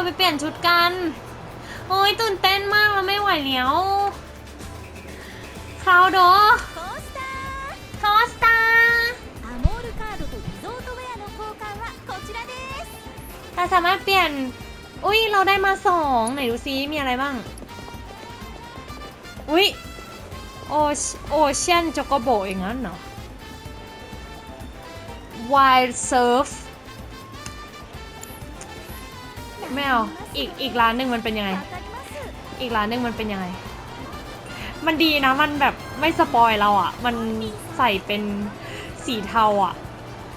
ราไปเปลี่ยนชุดกัน โอ้ยตื่นเต้นมากเราไม่ไหวแล้วคราวโดคอสตาคอเราสามารถเปลี่ยน อุ้ยเราได้มาสองไหนดูซิมีอะไรบ้าง อุ้ยโอโอเชียนจ็อกโกโบอย่างนั้นเหรอ Wild Surf ไม่เอาอีกอีกร้านหนึ่งมันเป็นยังไง อีกร้านหนึ่งมันเป็นยังไง มันดีนะมันแบบไม่สปอยเราอะ่ะ มันใส่เป็นสีเทาอะ่ะ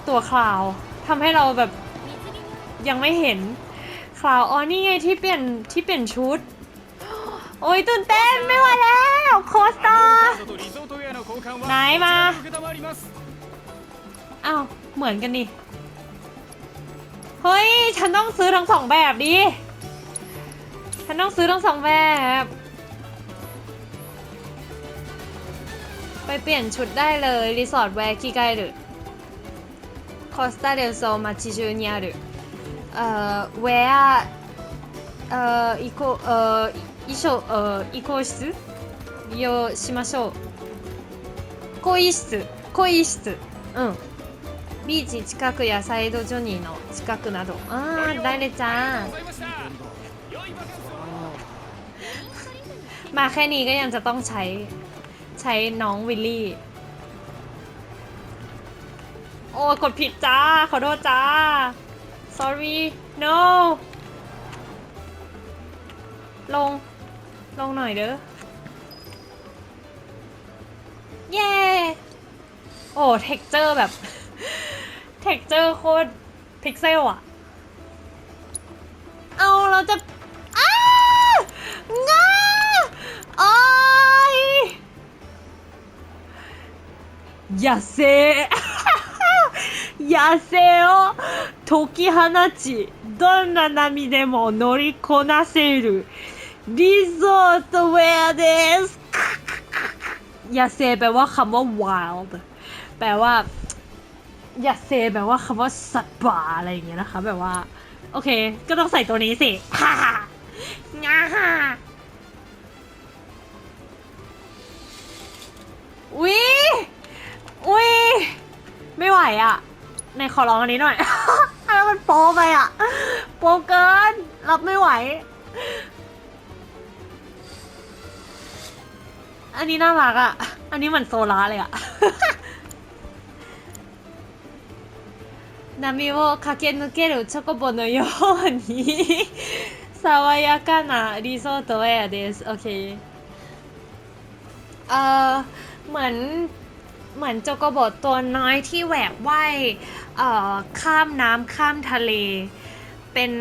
ตัวคลาวทำให้เราแบบยังไม่เห็นคลาวอ๋อนี่ไงที่เปลี่ยนที่เปลี่ยนชุด โอ้ยตื่นเต้นไม่ไหวแล้วโคสตาไหนมาอ้าวเหมือนกันนี่ เฮ้ย ฉันต้องซื้อทั้งสองแบบดิ ฉันต้องซื้อทั้งสองแบบ ไปเปลี่ยนชุดได้เลย รีสอร์ทแวร์คิไกหรือคอสตาเดลโซมาชิจูにあるเอ่อแวร์เอ่ออีโคเอ่อ衣装เอ่อ移行室利用しましょう更衣室更衣室うん ビーチ近くやサイドジョニーの近くなどああ誰จ้ามาแค่นี้ก็ยังจะต้องใช้ใช้น้องวิลลี่ โอ้กดผิดจ้า ขอโทษจ้า sorry no ลง ลงหน่อยเด้อ เย้ โอ้ เท็กเจอร์แบบ เท็กเจอร์โคตรพิกเซลอะเอาเราจะ อ้างาโอ้ยอย่าเซ อย่าเซを解き放ちどんな波でも乗りこなせるリゾートウェアですอย่าเซแปลว่าคำว่า wild แปลว่า อย่าเซแปลว่าคำว่าสัตว์ป่าอะไรอย่างเงี้ยนะคะ แบบว่า โอเค ก็ต้องใส่ตัวนี้สิฮ่าฮ่าง่าฮ่าอุ๊ยอุ๊ยไม่ไหวอะ ในขอร้องอันนี้หน่อยอันนั้นมันโปไปอะ โปเกิน รับไม่ไหว อันนี้น่ารักอะ อันนี้เหมือนโซล่าเลยอะ 波を駆け抜けるチョコボのように爽やかなリゾートウェアですโอเคเอ่อเหมือนเหมือนโจโกโบตัวน้อยที่แหวกว่ายเอ่อข้ามน้ำข้ามทะเล เป็น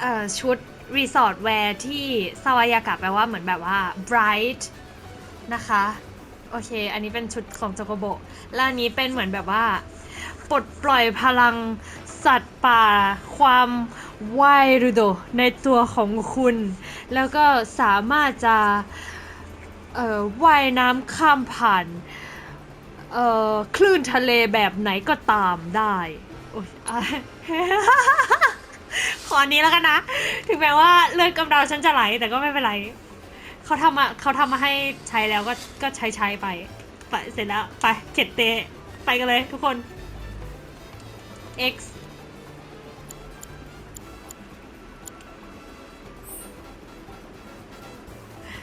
เอ่อชุดรีสอร์ทแวร์ที่สวายากะแปลว่าเหมือนแบบว่า bright นะคะ โอเค อันนี้เป็นชุดของโจโกโบและอันนี้เป็นเหมือนแบบว่า ปลดปล่อยพลังสัตว์ป่า ความไวรูโดในตัวของคุณ แล้วก็สามารถจะว่ายน้ำข้ามผ่านคลื่นทะเลแบบไหนก็ตามได้โอ๊ยอะขออันนี้แล้วกันนะ ถึงแม้ว่าเลือดกำเดาฉันจะไหลแต่ก็ไม่เป็นไร เขาทำมาเขาทำมาให้ใช้แล้วก็ก็ใช้ใช้ไป ไปเสร็จแล้ว ไปเข็ดเตะไปกันเลยทุกคน X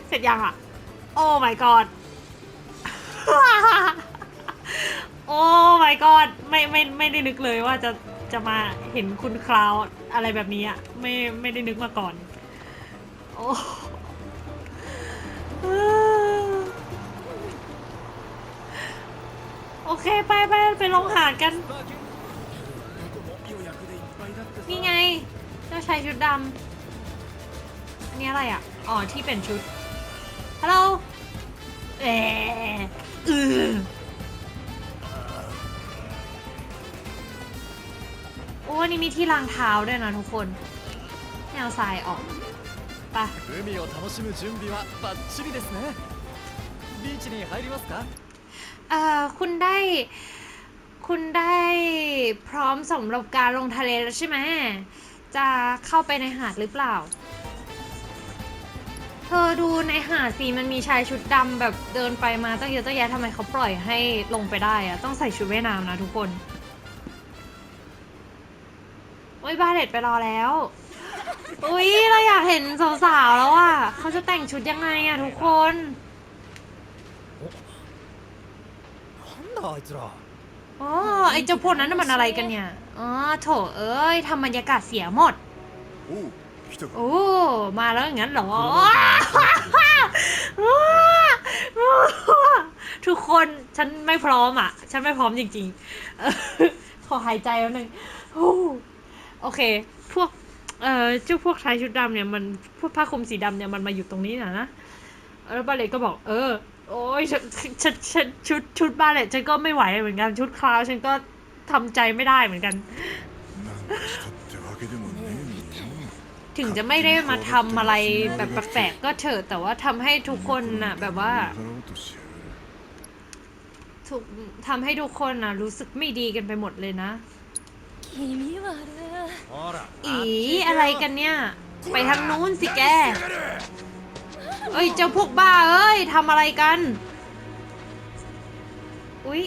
เสร็จยังอะ โอ้ my god โอ้ my god ไม่ไม่ไม่ได้นึกเลยว่าจะจะมาเห็นคุณคลาวอะไรแบบนี้อะ ไม่ไม่ได้นึกมาก่อน โอ้โอเค ไปไปไปลองหากัน เจ้าชายชุดดำ อันนี้อะไรอ่ะ อ๋อ ที่เป็นชุด ฮัลโหล เอออือโอ้นี่มีที่ล้างเท้าด้วยนะทุกคนแนวทรายออกไปะ 海を楽しむ準備はバッチリですねビーチに入りますか เอ่อ คุณได้ คุณได้พร้อมสำหรับการลงทะเลแล้วใช่ไหม จะเข้าไปในหาดหรือเปล่า เธอดูในหาดสิมันมีชายชุดดำแบบเดินไปมาตั้งเยอะตั้งแยะทำไมเขาปล่อยให้ลงไปได้อะต้องใส่ชุดว่ายน้ำนะทุกคนโอ้ยบาเลตไปรอแล้ว อุ้ยเราอยากเห็นสาวๆแล้วอ่ะเขาจะแต่งชุดยังไงอะทุกคน なんだあいつら อ๋อไอ้เจ้าพวกนั้นน่ะมันอะไรกันเนี่ย อ๋อโถเอ้ยทำบรรยากาศเสียหมด โอ้มาแล้วอย่างนั้นเหรอ ทุกคนฉันไม่พร้อมอะ ฉันไม่พร้อมจริงๆ ขอหายใจแล้วนึ่งโอเค พวก เอ่อเจ้าพวกชายชุดดำเนี่ยมันพวกผ้าคลุมสีดำเนี่ยมันมาอยู่ตรงนี้นะนะแล้วบาเลตก็บอก เออ โอ้ยฉันฉันชุดชุดบาเลตฉันก็ไม่ไหวเหมือนกันชุดคลาวฉันก็ ทำใจไม่ได้เหมือนกัน ถึงจะไม่ได้มาทำอะไรแบบแปลกก็เถอะแต่ว่าทำให้ทุกคนน่ะ แบบว่าถูกทำให้ทุกคนน่ะ รู้สึกไม่ดีกันไปหมดเลยนะ อีอะไรกันเนี่ย ไปทางนู้นสิแก เอ้ยเจ้าพวกบ้าเอ้ยทำอะไรกัน อุ๊ย